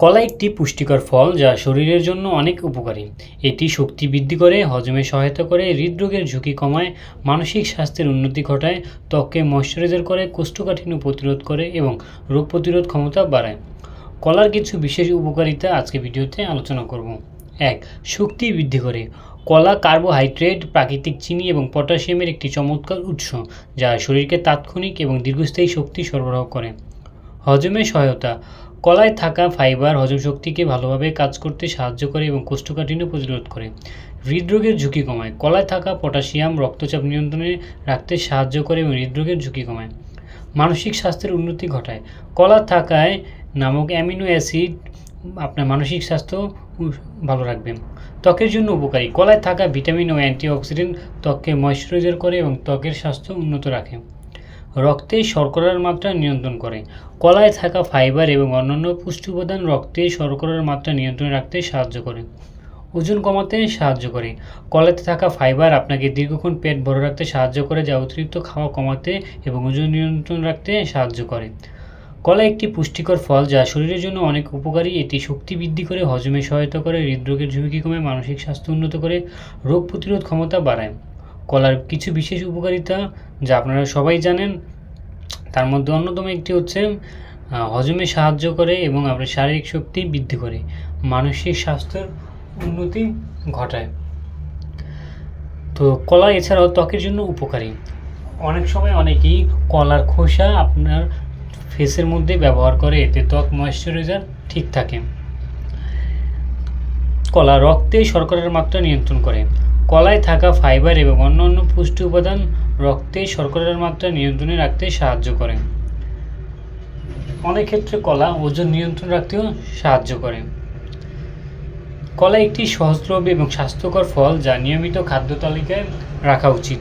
কলা একটি পুষ্টিকর ফল যা শরীরের জন্য অনেক উপকারী। এটি শক্তি বৃদ্ধি করে, হজমে সহায়তা করে, হৃদরোগের ঝুঁকি কমায়, মানসিক স্বাস্থ্যের উন্নতি ঘটায়, ত্বককে ময়শ্চারাইজার করে, কোষ্ঠকাঠিন্য প্রতিরোধ করে এবং রোগ প্রতিরোধ ক্ষমতা বাড়ায়। কলার কিছু বিশেষ উপকারিতা আজকে ভিডিওতে আলোচনা করব। এক, শক্তি বৃদ্ধি করে। কলা কার্বোহাইড্রেট, প্রাকৃতিক চিনি এবং পটাশিয়ামের একটি চমৎকার উৎস যা শরীরকে তাৎক্ষণিক এবং দীর্ঘস্থায়ী শক্তি সরবরাহ করে। হজমে সহায়তা। কলায় থাকা ফাইবার হজম শক্তিকে ভালোভাবে কাজ করতে সাহায্য করে এবং কোষ্ঠকাঠিন্য প্রতিরোধ করে। হৃদরোগের ঝুঁকি কমায়। কলায় থাকা পটাশিয়াম রক্তচাপ নিয়ন্ত্রণে রাখতে সাহায্য করে এবং হৃদরোগের ঝুঁকি কমায়। মানসিক স্বাস্থ্যের উন্নতি ঘটায়। কলা থাকায় নামক অ্যামিনো অ্যাসিড আপনার মানসিক স্বাস্থ্য ভালো রাখবে। ত্বকের জন্য উপকারী। কলায় থাকা ভিটামিন ও অ্যান্টিঅক্সিডেন্ট ত্বককে ময়শ্চারাইজার করে এবং ত্বকের স্বাস্থ্য উন্নত রাখে। রক্তে শর্করার মাত্রা নিয়ন্ত্রণ করে। কলায় থাকা ফাইবার এবং অন্যান্য পুষ্টি উপাদান রক্তে শর্করার মাত্রা নিয়ন্ত্রণে রাখতে সাহায্য করে। ওজন কমাতে সাহায্য করে। কলাতে থাকা ফাইবার আপনাকে দীর্ঘক্ষণ পেট ভরে রাখতে সাহায্য করে, যা অতিরিক্ত খাওয়া কমাতে এবং ওজন নিয়ন্ত্রণ রাখতে সাহায্য করে। কলা একটি পুষ্টিকর ফল, যা শরীরের জন্য অনেক উপকারী। এটি শক্তি বৃদ্ধি করে, হজমে সহায়তা করে, হৃদরোগের ঝুঁকি কমে মানসিক স্বাস্থ্য উন্নত করে, রোগ প্রতিরোধ ক্ষমতা বাড়ায়। কলার কিছু বিশেষ উপকারিতা, যা আপনারা সবাই জানেন তার মধ্যে অন্যতম একটি হচ্ছে হজমে সাহায্য করে এবং আপনার শারীরিক শক্তি বৃদ্ধি করে, মানসিক স্বাস্থ্যের উন্নতি ঘটায়। তো কলা এছাড়াও ত্বকের জন্য উপকারী। অনেক সময় অনেকেই কলার খোসা আপনার ফেসের মধ্যে ব্যবহার করে, এতে ত্বক ময়শ্চারাইজার ঠিক থাকে। কলা রক্তে শর্করার মাত্রা নিয়ন্ত্রণ করে। কলায় থাকা ফাইবার এবং অন্যান্য পুষ্টি উপাদান রক্তে শর্করার মাত্রা নিয়ন্ত্রণে রাখতে সাহায্য করে। অনেক ক্ষেত্রে কলা ওজন নিয়ন্ত্রণ রাখতেও সাহায্য করে। কলা একটি সহজলভ্য এবং স্বাস্থ্যকর ফল যা নিয়মিত খাদ্য তালিকায় রাখা উচিত।